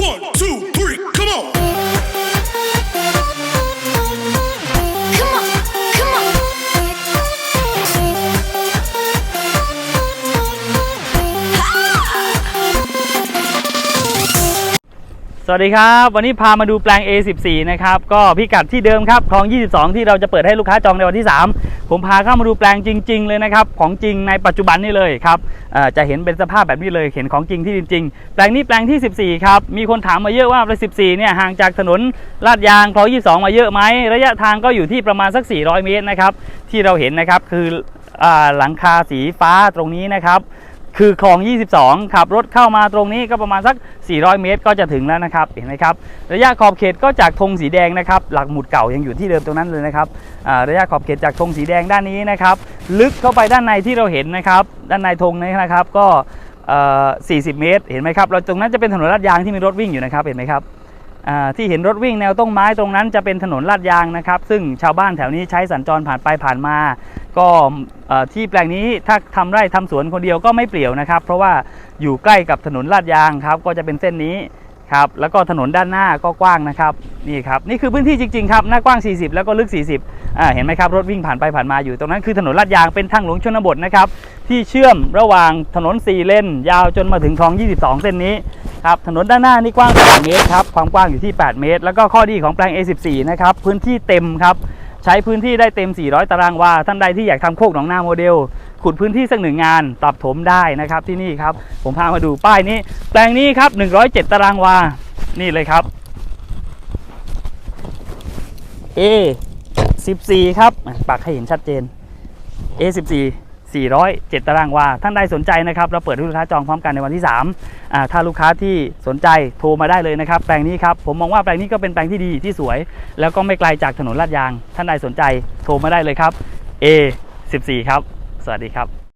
One, two, three, วัสดีครับ วันนี้พามาดูแปลง A14 นะครับ ก็พิกัดที่เดิมครับคลอง 22 ที่เราจะเปิดให้ลูกค้าจองในวันที่ 3 ผมพาเข้ามาดูแปลงจริง ๆ เลยนะครับ ของจริงในปัจจุบันนี่เลยครับจะเห็นเป็นสภาพแบบนี้เลย เห็นของจริงที่จริงๆแปลงนี้แปลงที่ 14 ครับ มีคนถามมาเยอะว่าแปลง14 เนี่ยห่างจากถนนลาดยางคลอง 22 มาเยอะไหม ระยะทางก็อยู่ที่ประมาณสัก 400 เมตรนะครับ ที่เราเห็นนะครับคืออหลังคาสีฟ้าตรงนี้นะครับ คือคลอง 22 ขับรถเข้ามาตรงนี้ก็ประมาณสัก 400 เมตรก็จะถึงแล้วนะครับ เห็นไหมครับ ระยะขอบเขตก็จากธงสีแดงนะครับ หลักหมุดเก่ายังอยู่ที่เดิมตรงนั้นเลยนะครับระยะขอบเขตจากธงสีแดงด้านนี้นะครับ ลึกเข้าไปด้านในที่เราเห็นนะครับ ด้านในธงนี้นะครับ ก็ 40 เมตร เห็นไหมครับ เราตรงนั้นจะเป็นถนนลาดยางที่มีรถวิ่งอยู่นะครับ เห็นไหมครับที่เห็นรถวิ่งแนวต้นไม้ตรงนั้นจะเป็นถนนลาดยางนะครับ ซึ่งชาวบ้านแถวนี้ใช้สัญจรผ่านไปผ่านมา ก็ที่แปลงนี้ถ้าทำไร่ทำสวนคนเดียวก็ไม่เปลี่ยวนะครับ เพราะว่าอยู่ใกล้กับถนนลาดยางครับ ก็จะเป็นเส้นนี้ครับแล้วก็ถนนด้านหน้าก็กว้างนะครับนี่ครับนี่คือพื้นที่จริงๆครับหน้ากว้าง 40 แล้วก็ลึก 40อ่าเห็นไหมครับรถวิ่งผ่านไปผ่านมาอยู่ตรงนั้นคือถนนลาดยางเป็นทางหลวงชนบทนะครับที่เชื่อมระหว่างถนน 4 เลนยาวจนมาถึงคลอง 22 เส้นนี้ครับถนนด้านหน้านี่กว้าง8เมตรครับความกว้างอยู่ที่ 8 เมตร แล้วก็ข้อดีของแปลง A14 นะครับพื้นที่เต็มครับ ใช้พื้นที่ได้เต็ม 400 ตารางวา ท่านใดที่อยากทำโคกหนองนาโมเดล ขุดพื้นที่สักหนึ่งงานปรับถมได้นะครับที่นี่ครับ ผมพามาดูป้ายนี้ แปลงนี้ครับ 107 ตารางวา นี่เลยครับ A 14 ครับ ปักให้เห็นชัดเจน A 14 407 ตารางวา ท่านใดสนใจนะครับ เราเปิดให้ลูกค้าจองพร้อมกันในวันที่3อ่าถ้าลูกค้าที่สนใจโทรมาได้เลยนะครับ แปลงนี้ครับ ผมมองว่าแปลงนี้ก็เป็นแปลงที่ดีที่สวย แล้วก็ไม่ไกลจากถนนลาดยาง ท่านใดสนใจโทรมาได้เลยครับ A 14 ครับ สวัสดีครับ